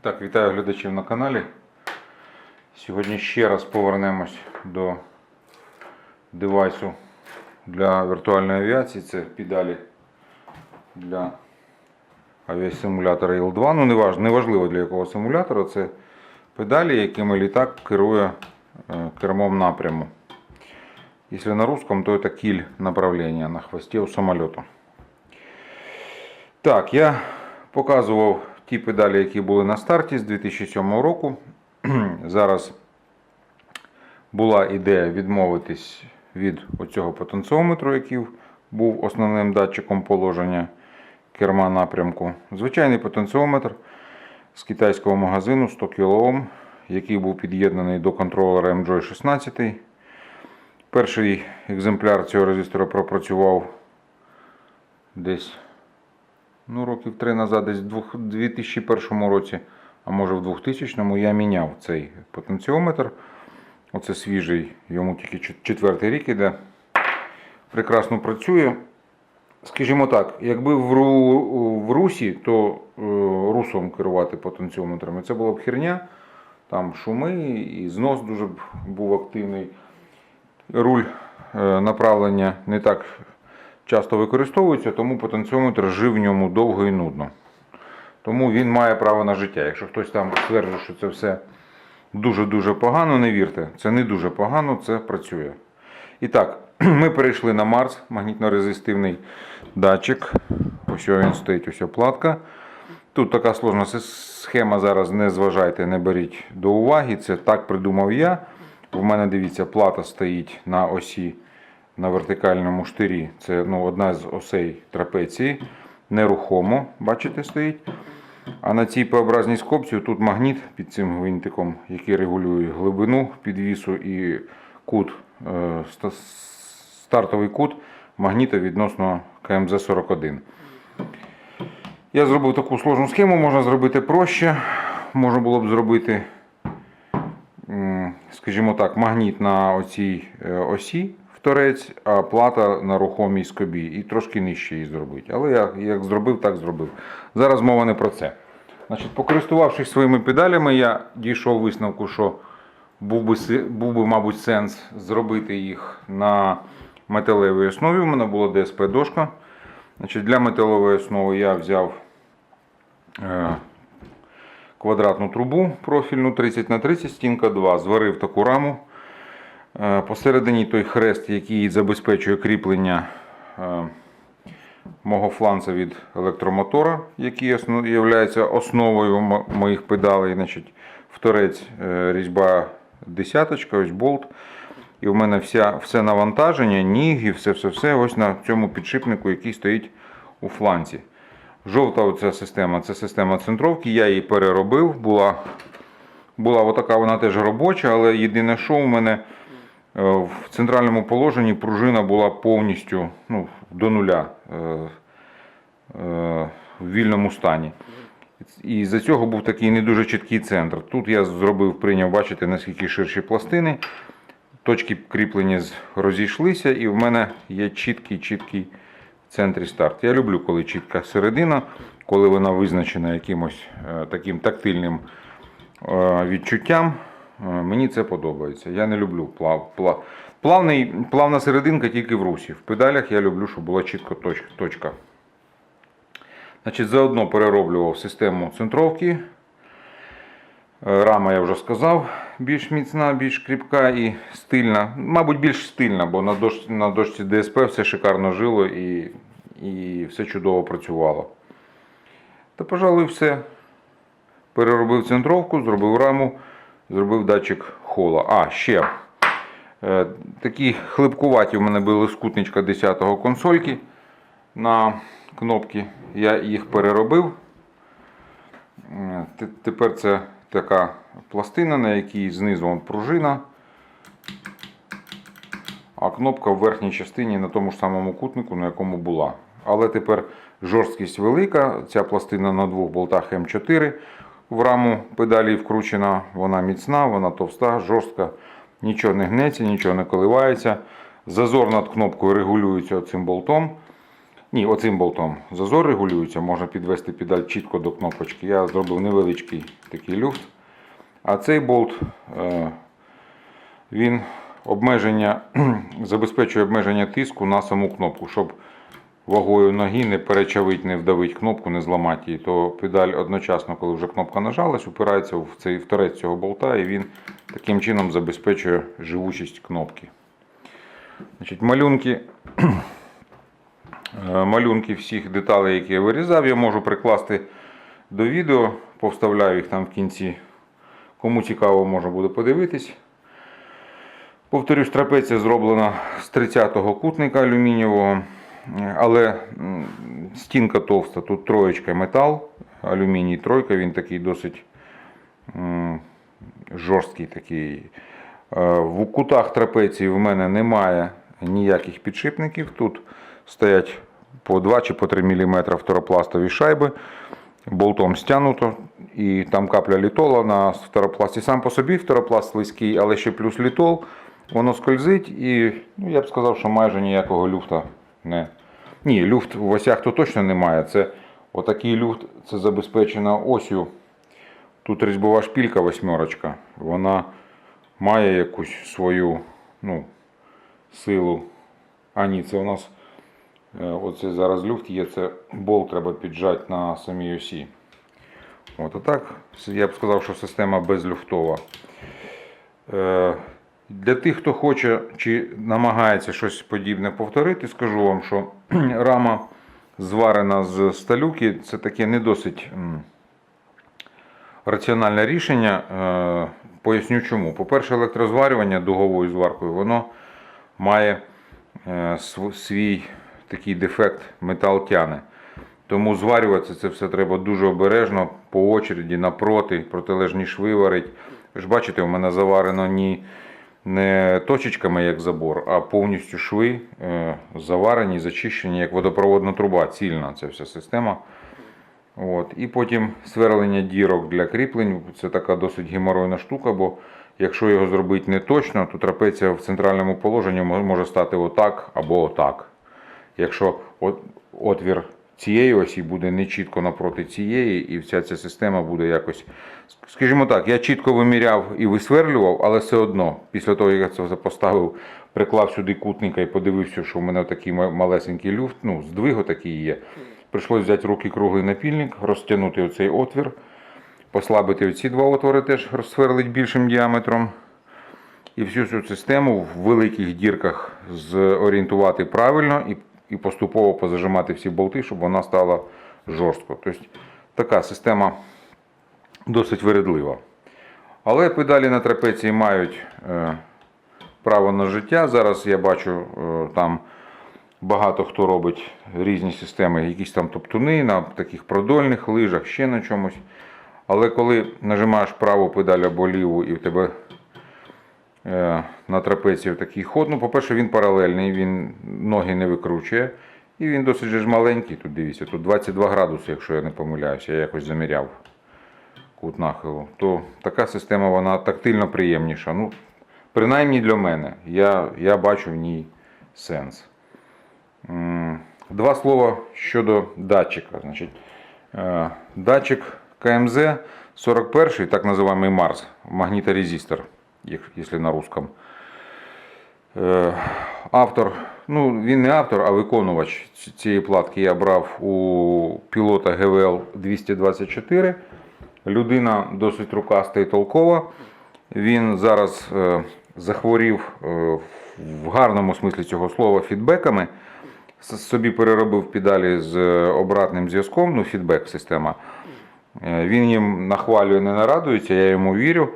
Так, вітаю глядачів на каналі. Сьогодні ще раз повернемось до девайсу для віртуальної авіації. Це педалі для авіасимулятора Іл-2. Ну, неважливо для якого симулятора. Це педалі, якими літак керує е, кермом напряму. Если на русском, то это киль направления на хвості у самоліту. Так, я показував ті педалі, які були на старті з 2007 року. Зараз була ідея відмовитись від оцього потенціометру, який був основним датчиком положення керма напрямку. Звичайний потенціометр з китайського магазину 100 кОм, який був під'єднаний до контролера MJOY 16. Перший екземпляр цього резистора пропрацював десь ну, років три назад, десь в 2001 році, а може в 2000-му, я міняв цей потенціометр. Оце свіжий, йому тільки четвертий рік іде. Прекрасно працює. Скажімо так, якби в, Ру, в Русі, то е, русом керувати потенціометрами, це була б херня. Там шуми і знос дуже б був активний. Руль е, направлення не так часто використовується, тому потенціометр жив в ньому довго і нудно. Тому він має право на життя. Якщо хтось там стверджує, що це все дуже-дуже погано, не вірте, це не дуже погано, це працює. І так, ми перейшли на Марс, магнітно-резистивний датчик. Ось він стоїть, ось платка. Тут така сложна схема зараз, не зважайте, не беріть до уваги. Це так придумав я. У мене дивіться, плата стоїть на осі на вертикальному штирі. Це ну, одна з осей трапеції. Нерухомо, бачите, стоїть. А на цій П-образній скобці тут магніт під цим гвинтиком, який регулює глибину підвісу і кут, е, стартовий кут магніта відносно КМЗ-41. Я зробив таку сложну схему, можна зробити проще. Можна було б зробити, скажімо так, магніт на оцій е, осі в торець, а плата на рухомій скобі. І трошки нижче її зробити. Але я як зробив, так зробив. Зараз мова не про це. Значить, покористувавшись своїми педалями, я дійшов висновку, що був би, був би, мабуть, сенс зробити їх на металевій основі. У мене була ДСП-дошка. Значить, для металевої основи я взяв е, квадратну трубу профільну 30 на 30 стінка 2, зварив таку раму. Е, Посередині той хрест, який забезпечує кріплення е, мого фланца від електромотора, який є основою моїх педалей. Значить, в торець е, різьба десяточка, ось болт. І в мене вся, все навантаження, ніги, все-все-все ось на цьому підшипнику, який стоїть у фланці. Жовта оця система це система центровки. Я її переробив. Була, була отака вона теж робоча, але єдине, що у мене в центральному положенні пружина була повністю ну, до нуля е, е, в вільному стані. І за цього був такий не дуже чіткий центр. Тут я зробив, прийняв, бачите, наскільки ширші пластини. Точки кріплення розійшлися, і в мене є чіткий чіткий в центрі старт. Я люблю, коли чітка середина, коли вона визначена якимось е, таким тактильним е, відчуттям. Е, Мені це подобається. Я не люблю плав, плав, плавний, плавна серединка тільки в русі. В педалях я люблю, щоб була чітко точка. Значить, заодно перероблював систему центровки. Е, Рама, я вже сказав, більш міцна, більш кріпка і стильна. Мабуть, більш стильна, бо на дошці, на дошці ДСП все шикарно жило і, і все чудово працювало. Та, пожалуй, все. Переробив центровку, зробив раму, зробив датчик хола. А, ще. Е, такі хлипкуваті в мене були скутничка 10-го консольки на кнопки. Я їх переробив. Е, Тепер це така пластина, на якій знизу пружина, а кнопка в верхній частині на тому ж самому кутнику, на якому була. Але тепер жорсткість велика. Ця пластина на двох болтах М4 в раму педалі вкручена, вона міцна, вона товста, жорстка, нічого не гнеться, нічого не коливається. Зазор над кнопкою регулюється цим болтом. Ні, оцим болтом зазор регулюється, можна підвести педаль чітко до кнопочки. Я зробив невеличкий такий люфт. А цей болт е, він обмеження, забезпечує обмеження тиску на саму кнопку, щоб вагою ноги не перечавить, не вдавить кнопку, не зламати її. То педаль одночасно, коли вже кнопка нажалась, упирається в цей в торець цього болта і він таким чином забезпечує живучість кнопки. Значить, малюнки, е, малюнки всіх деталей, які я вирізав, я можу прикласти до відео, повставляю їх там в кінці. Кому цікаво, можна буде подивитись. Повторюсь, трапеція зроблена з 30-го кутника алюмінієвого, але стінка товста, тут троєчка метал, алюміній тройка, він такий досить жорсткий такий. Е, В кутах трапеції в мене немає ніяких підшипників. Тут стоять по 2 чи по 3 мм фторопластові шайби. Болтом стягнуто, і там капля літола на фторопласті. Сам по собі фторопласт слизький, але ще плюс літол. Воно скользить і ну, я б сказав, що майже ніякого люфта не. Ні, люфт в осях то точно немає. Це отакий люфт це забезпечено осью. Тут різьбова шпілька восьмерочка. Вона має якусь свою ну, силу. А ні, це у нас е, оце зараз люфт є, це болт треба піджати на самій осі. От а я б сказав, що система безлюфтова. Для тих, хто хоче чи намагається щось подібне повторити, скажу вам, що рама зварена з сталюки, це таке не досить раціональне рішення. Е, Поясню чому. По-перше, електрозварювання дуговою зваркою, воно має е, свій такий дефект метал тяне. Тому зварювати це все треба дуже обережно, по очереді, напроти, протилежні шви варить. Ви ж бачите, у мене заварено ні, не точечками, як забор, а повністю шви е, заварені, зачищені, як водопроводна труба, цільна ця вся система. От. І потім сверлення дірок для кріплень. Це така досить геморойна штука, бо якщо його зробити не точно, то трапеція в центральному положенні може стати отак або отак. Якщо от, отвір цієї осі буде не чітко напроти цієї, і вся ця система буде якось. Скажімо так, я чітко виміряв і висверлював, але все одно, після того, як я це поставив, приклав сюди кутника і подивився, що в мене такий малесенький люфт, ну, здвиг такий є. Прийшлось взяти руки круглий напільник, розтягнути оцей отвір, послабити оці два отвори, теж розсверлить більшим діаметром. І всю цю систему в великих дірках зорієнтувати правильно і, і поступово позажимати всі болти, щоб вона стала жорстко. Тобто така система досить вередлива. Але педалі на трапеції мають е, право на життя. Зараз я бачу е, там багато хто робить різні системи, якісь там топтуни на таких продольних лижах, ще на чомусь. Але коли нажимаєш праву педаль або ліву і в тебе на трапецію такий ход. Ну, по-перше, він паралельний, він ноги не викручує. І він досить же ж маленький. Тут дивіться, тут 22 градуси, якщо я не помиляюся, я якось заміряв кут нахилу. То така система вона тактильно приємніша. Ну, принаймні для мене. Я, я бачу в ній сенс. Два слова щодо датчика. Значить, е, датчик КМЗ 41, так називаемый Марс, магниторезистор, якщо на русском. Е, Автор, ну він не автор, а виконувач цієї платки я брав у пілота ГВЛ 224. Людина досить рукаста і толкова. Він зараз е, захворів е, в гарному смислі цього слова фідбеками. Собі переробив педалі з обратним зв'язком, ну, фідбек система. Е, Він їм нахвалює, не нарадується, я йому вірю.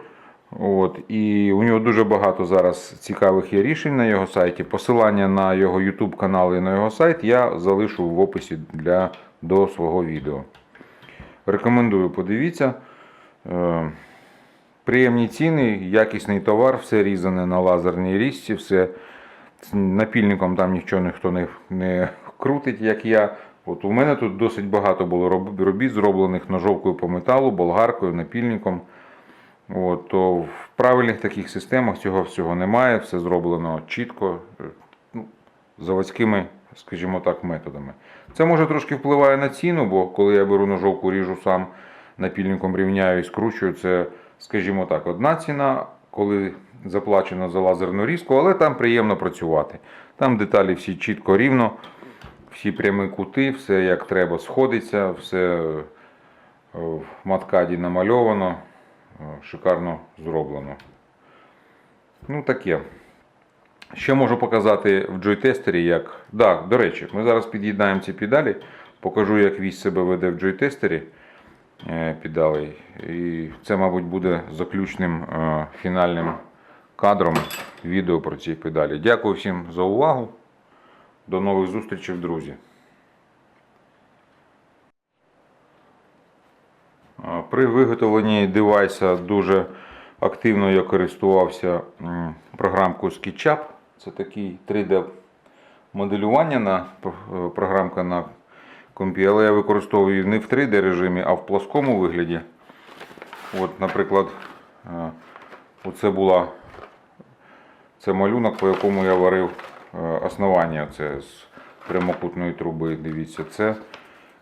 От, і у нього дуже багато зараз цікавих є рішень на його сайті. Посилання на його YouTube канал і на його сайт я залишу в описі для, до свого відео. Рекомендую, подивіться. Е, Приємні ціни, якісний товар, все різане на лазерній різці, все напільником там нічого ніхто не, не крутить, як я. От у мене тут досить багато було робіт, зроблених ножовкою по металу, болгаркою, напільником. От, то в правильних таких системах цього всього немає, все зроблено чітко, е, ну, заводськими, скажімо так, методами. Це може трошки впливає на ціну, бо коли я беру ножовку, ріжу сам напільником рівняю і скручую, це, скажімо так, одна ціна, коли заплачено за лазерну різку, але там приємно працювати. Там деталі всі чітко рівно, всі прямі кути, все як треба сходиться, все е, в маткаді намальовано, шикарно зроблено. Ну таке. Ще можу показати в джойтестері, як. Да, до речі, ми зараз під'єднаємо ці педалі, покажу, як вісь себе веде в джойтестері е, педалей. І це, мабуть, буде заключним е, фінальним кадром відео про ці педалі. Дякую всім за увагу. До нових зустрічей, друзі. Е, При виготовленні девайса дуже активно я користувався програмкою SketchUp. Це такий 3D моделювання на е, програмка на компі, але я використовую її не в 3D режимі, а в плоскому вигляді. От, наприклад, е, оце була це малюнок, по якому я варив е, основання це з прямокутної труби. Дивіться, це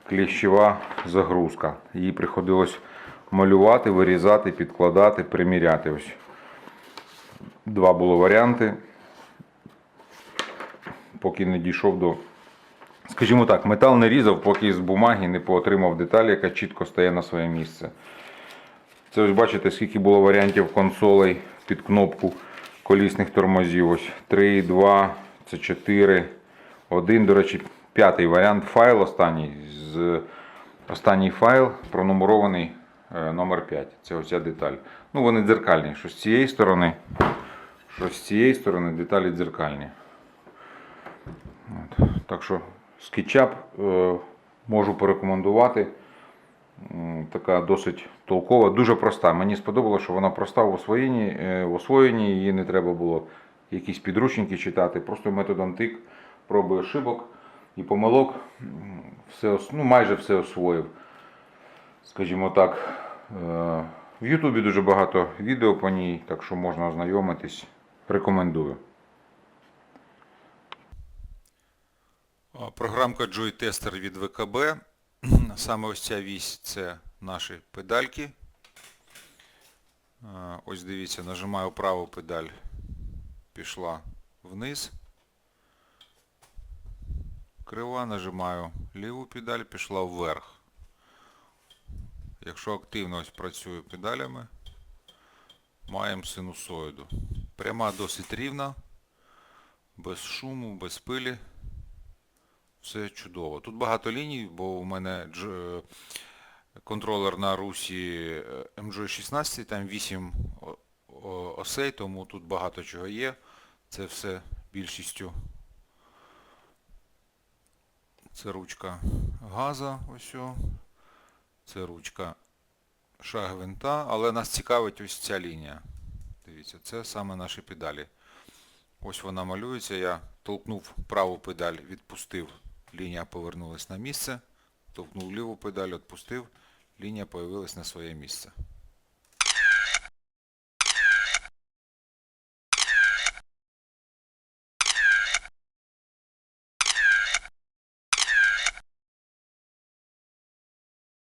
кліщева загрузка. Її приходилось малювати, вирізати, підкладати, приміряти. Ось. Два було варіанти. Поки не дійшов до. Скажімо так, метал не різав, поки з бумаги не поотримав деталь, яка чітко стає на своє місце. Це ось бачите, скільки було варіантів консолей під кнопку колісних тормозів. Ось 3, 2, це 4, 1. До речі, п'ятий варіант. Файл останній. З... Останній файл пронумерований номер 5. Це ось ця деталь. Ну, вони дзеркальні. Що з цієї сторони, що з цієї сторони деталі дзеркальні. От. Так що SketchUp е, можу порекомендувати. Така досить толкова, дуже проста. Мені сподобалося, що вона проста в освоєнні, е, в освоєнні її не треба було якісь підручники читати. Просто методом тик, проби ошибок і помилок. Все, ну, майже все освоїв. Скажімо так. Е, В Ютубі дуже багато відео по ній, так що можна ознайомитись. Рекомендую. Програмка Joy Tester від ВКБ. Саме ось ця вісь це наші педальки. Ось дивіться, нажимаю праву педаль, пішла вниз. Крива, нажимаю ліву педаль, пішла вверх. Якщо активно ось працюю педалями, маємо синусоїду. Пряма досить рівна, без шуму, без пилі. Все чудово. Тут багато ліній, бо у мене дж... е, контролер на русі е, MJ16, там 8 о- о- осей, тому тут багато чого є. Це все більшістю. Це ручка газа, ось. Це ручка шаг винта, але нас цікавить ось ця лінія. Дивіться, це саме наші педалі. Ось вона малюється, я толкнув праву педаль, відпустив, лінія повернулась на місце, толкнув ліву педаль, відпустив, лінія появилась на своє місце.